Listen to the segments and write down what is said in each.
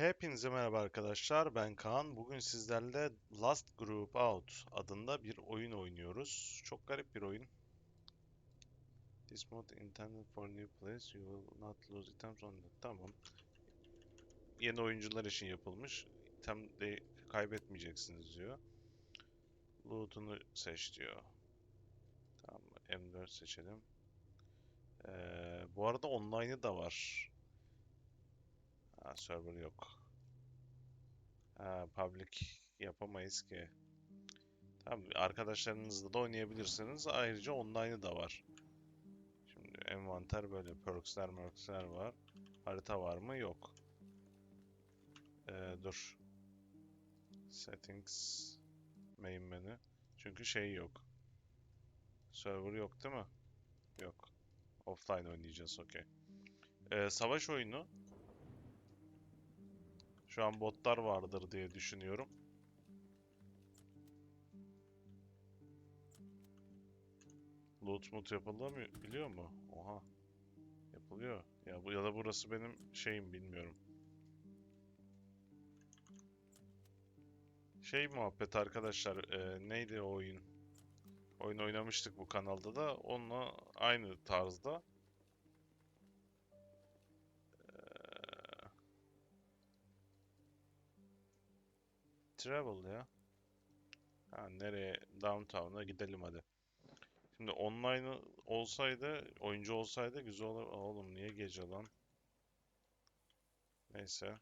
Hepinize merhaba arkadaşlar. Ben Kaan. Bugün sizlerle Last Group Out adında bir oyun oynuyoruz. Çok garip bir oyun. This mod intended for new players. You will not lose items on it. Tamam. Yeni oyuncular için yapılmış. İtem de kaybetmeyeceksiniz diyor. Loot'unu seç diyor. Tamam. M4 seçelim. Ee, bu arada online'ı da var. Ha, server yok. Ha, public yapamayız ki. Tamam, arkadaşlarınızla da oynayabilirsiniz. Ayrıca online'ı da var. Şimdi envanter böyle perksler merksler var. Harita var mı? Yok. Ee, dur. Settings main menü. Çünkü şey yok. Server yok değil mi? Yok. Offline oynayacağız, okey. Ee, savaş oyunu. Şu an botlar vardır diye düşünüyorum. Loot mut yapılıyor biliyor mu? Oha. Yapılıyor. Ya bu ya da burası benim şeyim bilmiyorum. Şey muhabbet arkadaşlar, e, neydi o oyun? Oyun oynamıştık bu kanalda da. Onunla aynı tarzda. Travel ya. Ha nereye? Downtown'a gidelim hadi. Şimdi online olsaydı, oyuncu olsaydı güzel olur. Oğlum niye gece lan? Neyse.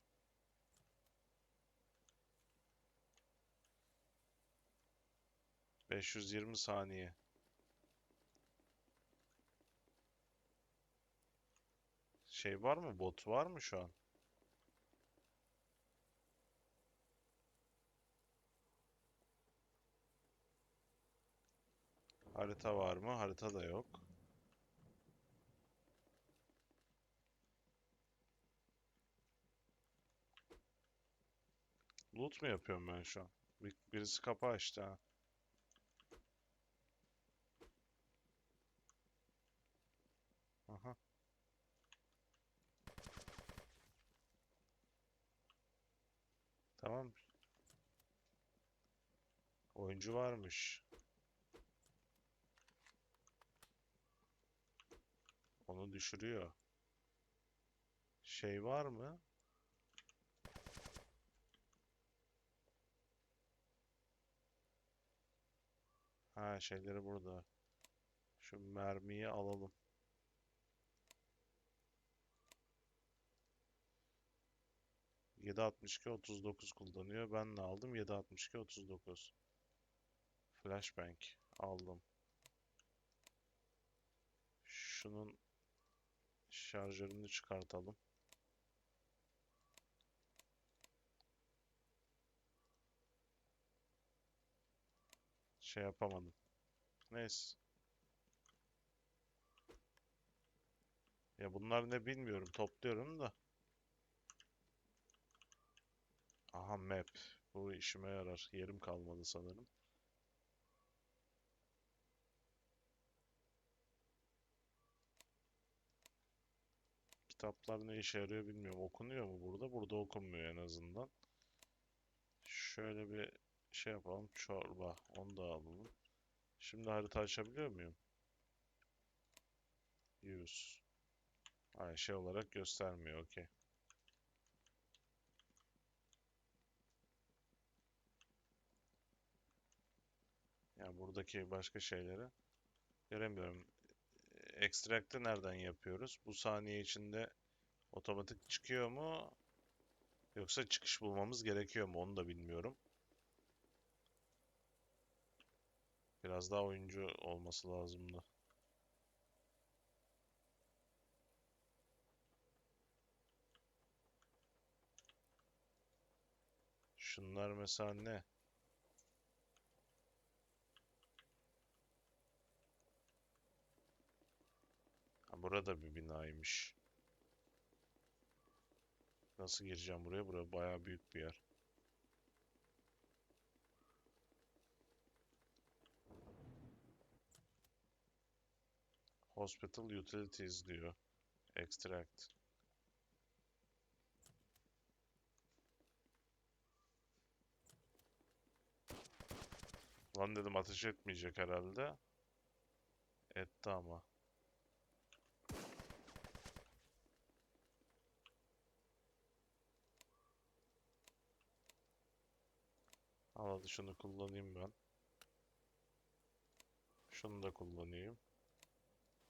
...520 saniye. Şey var mı? Bot var mı şu an? Harita var mı? Harita da yok. Loot mu yapıyorum ben şu an? Bir, birisi kapı açtı ha. Aha. Tamam. Oyuncu varmış. Onu düşürüyor. Şey var mı? Ha şeyleri burada. Şu mermiyi alalım. ...7.62 39 kullanıyor. Ben ne aldım? 7.62 39. Flashbang aldım. Şunun şarjörünü çıkartalım. Şey yapamadım. Neyse. Ya bunlar ne bilmiyorum. Topluyorum da. Aha map. Bu işime yarar. Yerim kalmadı sanırım. Kitaplar ne işe yarıyor bilmiyorum. Okunuyor mu burada? Burada okunmuyor en azından. Şöyle bir şey yapalım. Çorba. Onu da alalım. Şimdi harita açabiliyor muyum? Use. Ay şey olarak göstermiyor. Okey. Yani buradaki başka şeyleri göremiyorum. Extract'ı nereden yapıyoruz? Bu saniye içinde otomatik çıkıyor mu? Yoksa çıkış bulmamız gerekiyor mu? Onu da bilmiyorum. Biraz daha oyuncu olması lazımdı. Şunlar mesela ne? Burada bir binaymış. Nasıl gireceğim buraya? Burası bayağı büyük bir yer. Hospital Utilities diyor. Extract. Lan dedim ateş etmeyecek herhalde. Etti ama. Al hadi şunu kullanayım ben. Şunu da kullanayım.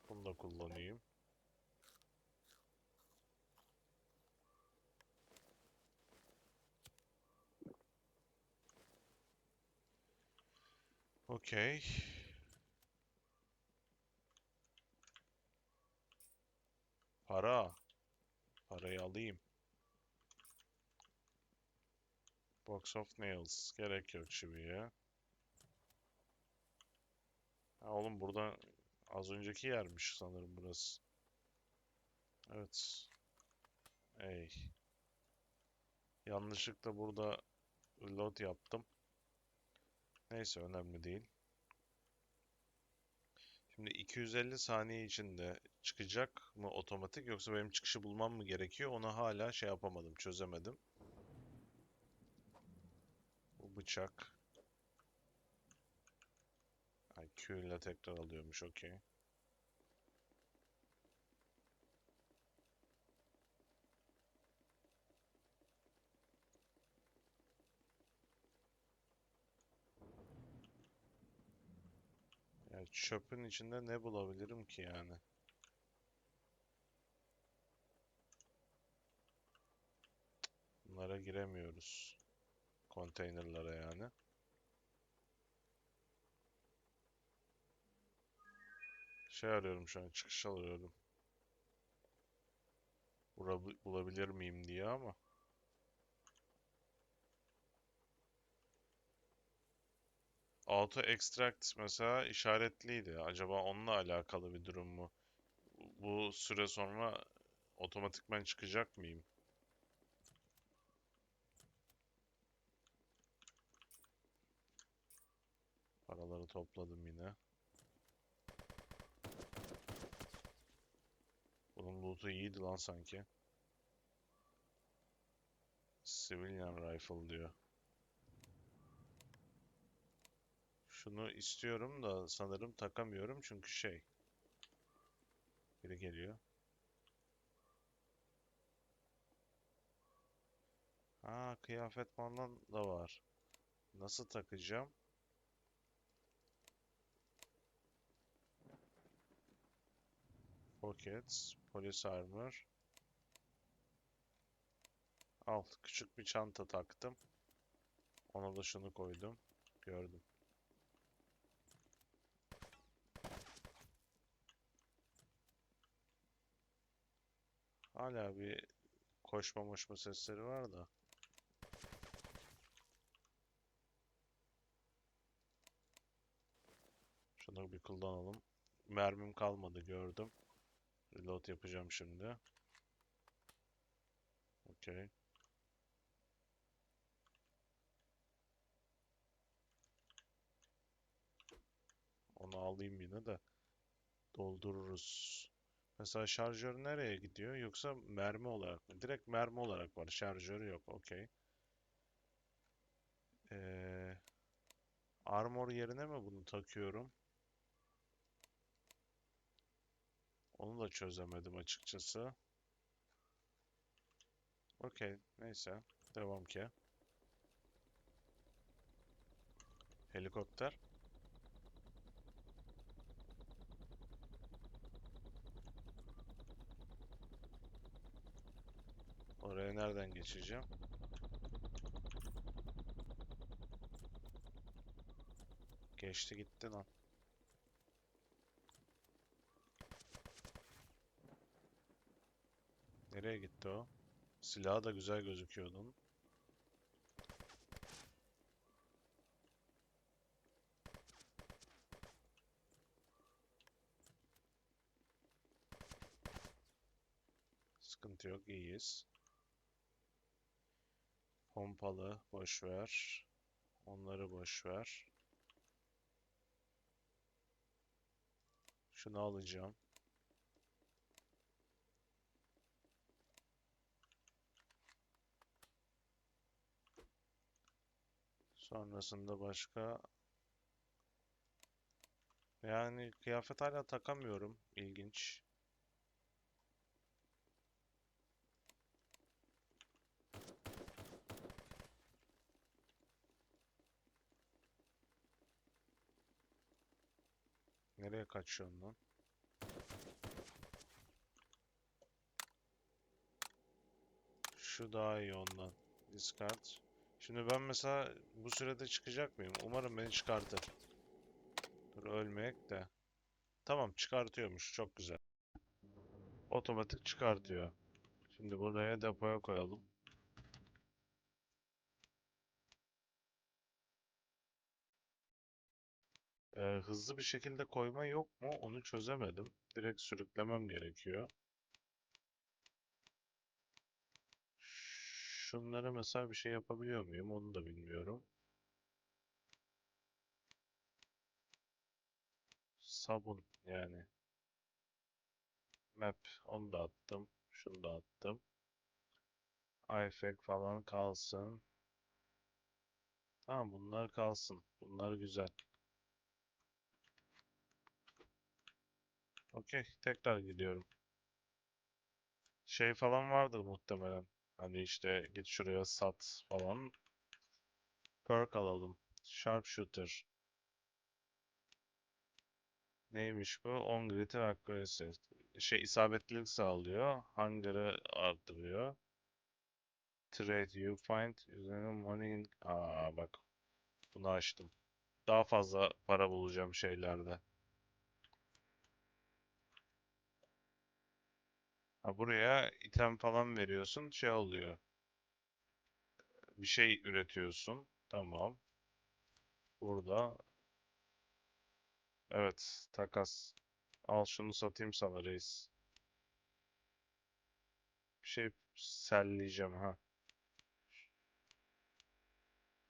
Bunu da kullanayım. Okey. Para. Parayı alayım. Box of nails. Gerek yok çiviye. Ha oğlum burada az önceki yermiş sanırım burası. Evet. Ey. Yanlışlıkla burada load yaptım. Neyse önemli değil. Şimdi 250 saniye içinde çıkacak mı otomatik yoksa benim çıkışı bulmam mı gerekiyor? Onu hala şey yapamadım, çözemedim. Bıçak. Ay, Q ile tekrar alıyormuş, okey. Yani çöpün içinde ne bulabilirim ki yani? Bunlara giremiyoruz. Konteynerlara yani. Şey arıyorum şu an çıkış arıyorum. Bulabilir miyim diye ama. Auto extract mesela işaretliydi. Acaba onunla alakalı bir durum mu? Bu süre sonra otomatikman çıkacak mıyım? Paraları topladım yine. Bunun loot'u iyiydi lan sanki. Civilian rifle diyor. Şunu istiyorum da sanırım takamıyorum çünkü şey. Biri geliyor. Aa kıyafet falan da var. Nasıl takacağım? Pockets, polis armor. Al, küçük bir çanta taktım. Ona da şunu koydum. Gördüm. Hala bir koşma moşma sesleri var da. Şunu bir kullanalım. Mermim kalmadı gördüm. Reload yapacağım şimdi. Okey. Onu alayım yine de doldururuz. Mesela şarjör nereye gidiyor? Yoksa mermi olarak mı? Direkt mermi olarak var. Şarjörü yok. Okey. Ee, armor yerine mi bunu takıyorum? Onu da çözemedim açıkçası. Okey. Neyse. Devam ki. Helikopter. Oraya nereden geçeceğim? Geçti gitti lan. Nereye gitti o? Silahı da güzel gözüküyordu onun. Sıkıntı yok, iyiyiz. Pompalı, boş ver. Onları boş ver. Şunu alacağım. Sonrasında başka Yani kıyafet hala takamıyorum. İlginç. Nereye kaçıyorsun lan? Şu daha iyi ondan. Discard. Şimdi ben mesela bu sürede çıkacak mıyım? Umarım beni çıkartır. Dur ölmeyek de. Tamam çıkartıyormuş. Çok güzel. Otomatik çıkartıyor. Şimdi buraya depoya koyalım. Ee, hızlı bir şekilde koyma yok mu? Onu çözemedim. Direkt sürüklemem gerekiyor. Şunları mesela bir şey yapabiliyor muyum? Onu da bilmiyorum. Sabun yani. Map onu da attım. Şunu da attım. iFake falan kalsın. Tamam bunlar kalsın. Bunlar güzel. Okey, tekrar gidiyorum. Şey falan vardır muhtemelen. Hani işte git şuraya sat falan. Perk alalım. Sharpshooter. Neymiş bu? 10 grit accuracy. Şey isabetlilik sağlıyor. Hunger'ı arttırıyor. Trade you find using money. Aa bak. Bunu açtım. Daha fazla para bulacağım şeylerde. Buraya item falan veriyorsun. Şey oluyor. Bir şey üretiyorsun. Tamam. Burada. Evet. Takas. Al şunu satayım sana reis. Bir şey selleyeceğim ha.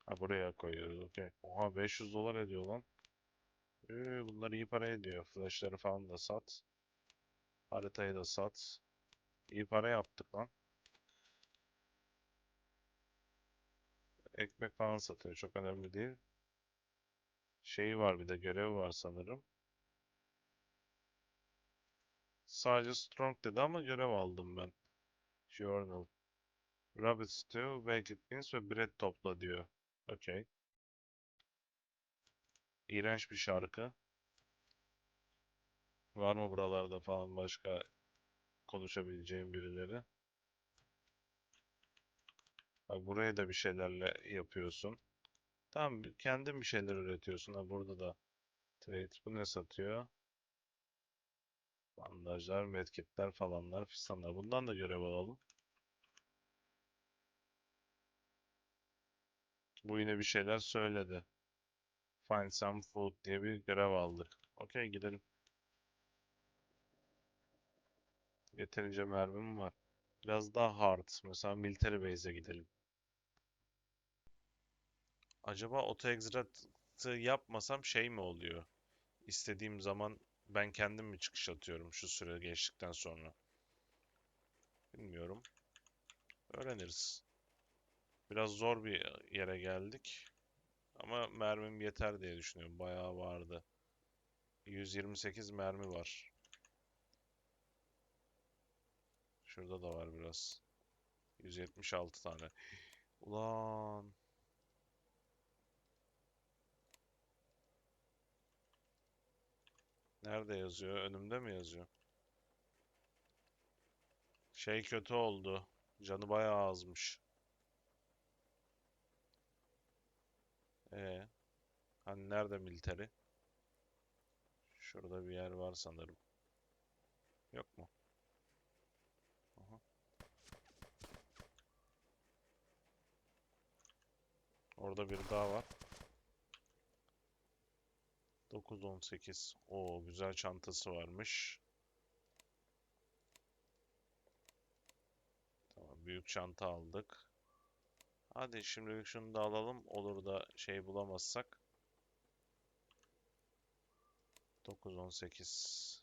Ha buraya koyuyoruz. Okey. Oha 500 dolar ediyor lan. Ee, bunlar iyi para ediyor. Flashları falan da sat. Haritayı da sat. İyi para yaptık lan. Ekmek falan satıyor. Çok önemli değil. Şeyi var bir de görevi var sanırım. Sadece strong dedi ama görev aldım ben. Journal. Rabbit stew, baked beans ve bread topla diyor. Okey. İğrenç bir şarkı. Var mı buralarda falan başka konuşabileceğim birileri? Bak buraya da bir şeylerle yapıyorsun. Tamam kendin bir şeyler üretiyorsun. Ha burada da trade. Bu ne satıyor? Bandajlar, medkitler falanlar, fistanlar. Bundan da görev alalım. Bu yine bir şeyler söyledi. Find some food diye bir görev aldık. Okey gidelim. Yeterince mermim var. Biraz daha hard. Mesela military base'e gidelim. Acaba auto exit'ı yapmasam şey mi oluyor? İstediğim zaman ben kendim mi çıkış atıyorum şu süre geçtikten sonra? Bilmiyorum. Öğreniriz. Biraz zor bir yere geldik. Ama mermim yeter diye düşünüyorum. Bayağı vardı. 128 mermi var. Şurada da var biraz. 176 tane. Ulan. Nerede yazıyor? Önümde mi yazıyor? Şey kötü oldu. Canı bayağı azmış. Ee, hani nerede military? Şurada bir yer var sanırım. Yok mu? Orada bir daha var. 9-18. Oo güzel çantası varmış. Tamam büyük çanta aldık. Hadi şimdilik şunu da alalım. Olur da şey bulamazsak. 9-18.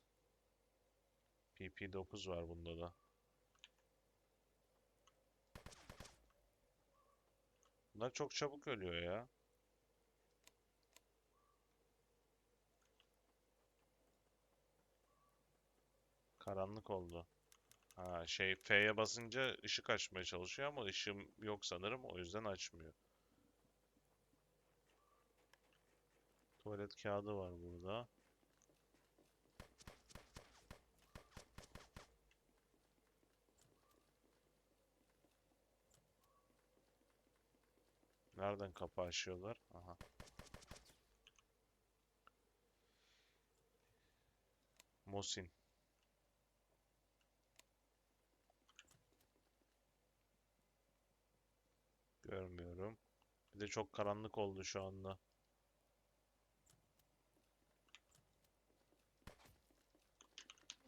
PP9 var bunda da. Bunlar çok çabuk ölüyor ya. Karanlık oldu. Ha şey F'ye basınca ışık açmaya çalışıyor ama ışığım yok sanırım o yüzden açmıyor. Tuvalet kağıdı var burada. Nereden kapı açıyorlar? Aha. Mosin. Görmüyorum. Bir de çok karanlık oldu şu anda.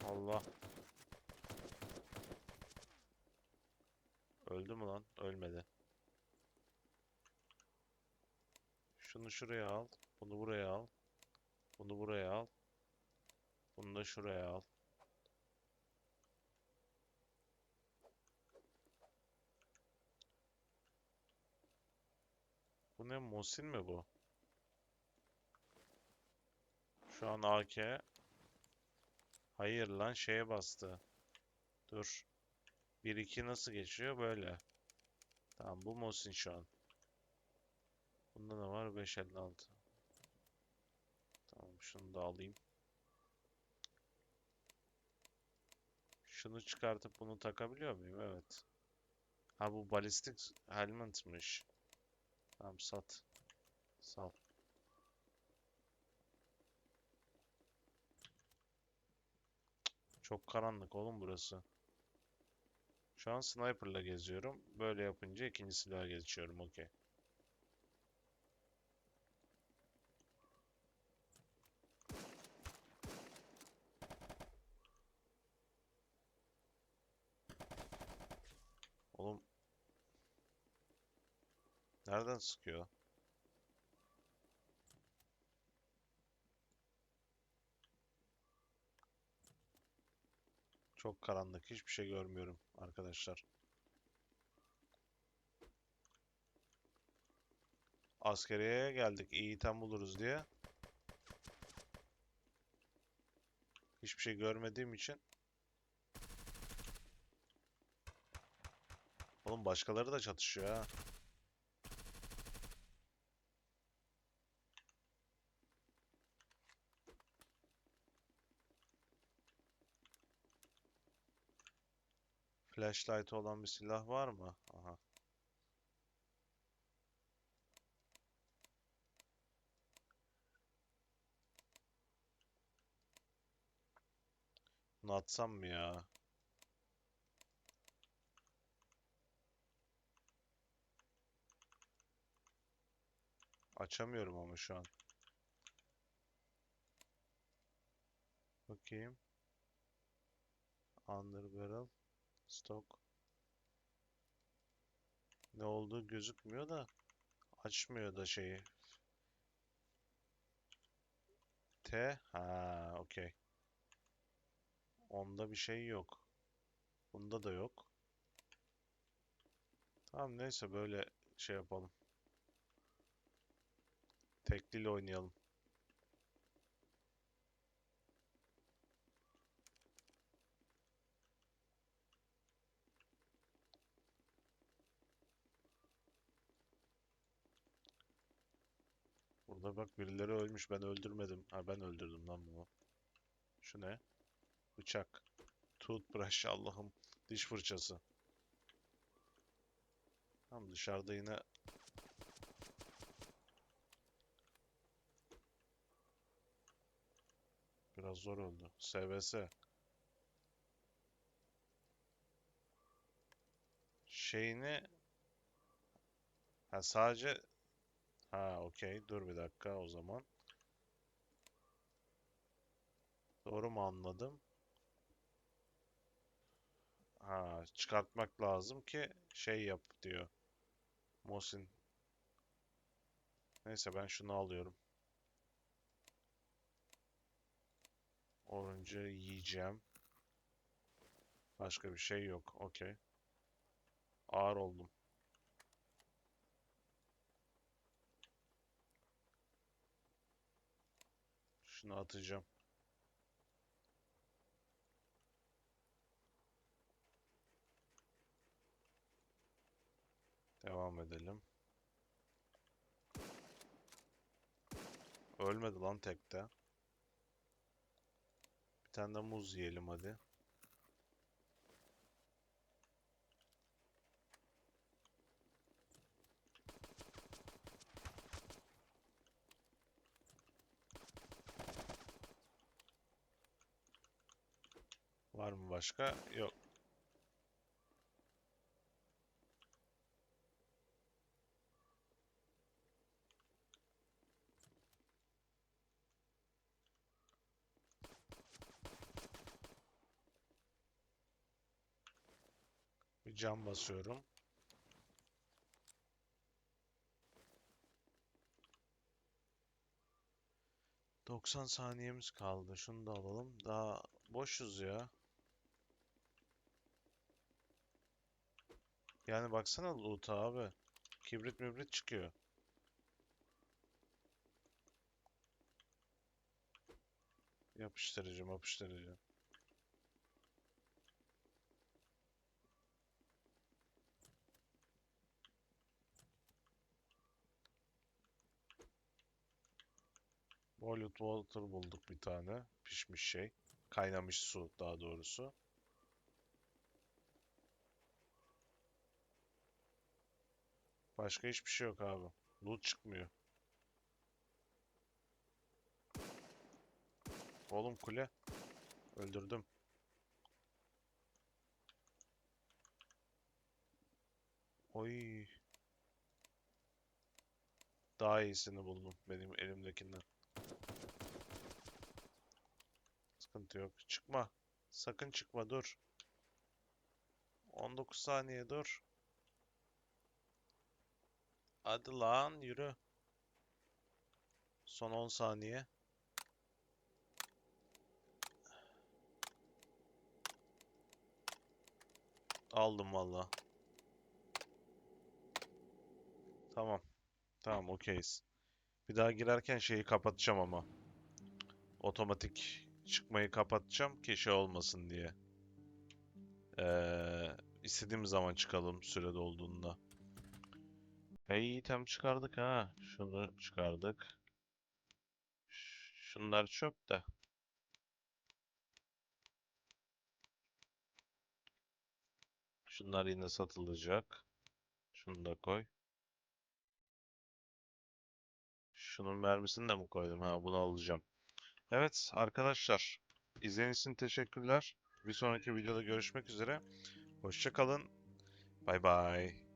Allah. Öldü mü lan? Ölmedi. Şunu şuraya al. Bunu buraya al. Bunu buraya al. Bunu da şuraya al. Bu ne? Mosin mi bu? Şu an AK. Hayır lan şeye bastı. Dur. 1-2 nasıl geçiyor? Böyle. Tamam bu Mosin şu an. Bunda ne var? 556. Tamam şunu da alayım. Şunu çıkartıp bunu takabiliyor muyum? Evet. Ha bu balistik helmetmiş. Tamam sat. Sal. Çok karanlık oğlum burası. Şu an sniper'la geziyorum. Böyle yapınca ikinci silaha geçiyorum. Okey. Oğlum nereden sıkıyor? Çok karanlık. Hiçbir şey görmüyorum arkadaşlar. Askeriyeye geldik. İyi item buluruz diye. Hiçbir şey görmediğim için. Oğlum başkaları da çatışıyor ha. Flashlight olan bir silah var mı? Aha. Bunu atsam mı ya? Açamıyorum ama şu an. Bakayım. Under barrel. Stock. Ne olduğu gözükmüyor da açmıyor da şeyi. T. Ha, okey. Onda bir şey yok. Bunda da yok. Tamam neyse böyle şey yapalım. Tekliyle oynayalım. Burada bak birileri ölmüş. Ben öldürmedim. Ha ben öldürdüm lan bunu. Şu ne? Bıçak. Toothbrush Allah'ım. Diş fırçası. Tamam dışarıda yine biraz zor oldu. SBS. Şeyini ha sadece ha okey dur bir dakika o zaman. Doğru mu anladım? Ha, çıkartmak lazım ki şey yap diyor. Mosin. Neyse ben şunu alıyorum. Orange'ı yiyeceğim. Başka bir şey yok. Okey. Ağır oldum. üstüne atacağım. Devam edelim. Ölmedi lan tekte. Bir tane de muz yiyelim hadi. Var mı başka? Yok. Bir cam basıyorum. Doksan saniyemiz kaldı. Şunu da alalım. Daha boşuz ya. Yani baksana loot'a abi. Kibrit mibrit çıkıyor. Yapıştırıcı yapıştırıcı. Boiled water bulduk bir tane. Pişmiş şey. Kaynamış su daha doğrusu. Başka hiçbir şey yok abi. Loot çıkmıyor. Oğlum kule. Öldürdüm. Oy. Daha iyisini buldum benim elimdekinden. Sıkıntı yok. Çıkma. Sakın çıkma dur. 19 saniye dur. Hadi lan yürü. Son 10 saniye. Aldım valla. Tamam. Tamam okeyiz. Bir daha girerken şeyi kapatacağım ama. Otomatik çıkmayı kapatacağım ki şey olmasın diye. Ee, istediğim zaman çıkalım süre dolduğunda. Hey item çıkardık ha. Şunu çıkardık. Şunlar çöp de. Şunlar yine satılacak. Şunu da koy. Şunun mermisini de mi koydum? Ha bunu alacağım. Evet arkadaşlar. İzlediğiniz için teşekkürler. Bir sonraki videoda görüşmek üzere. Hoşça kalın. Bay bay.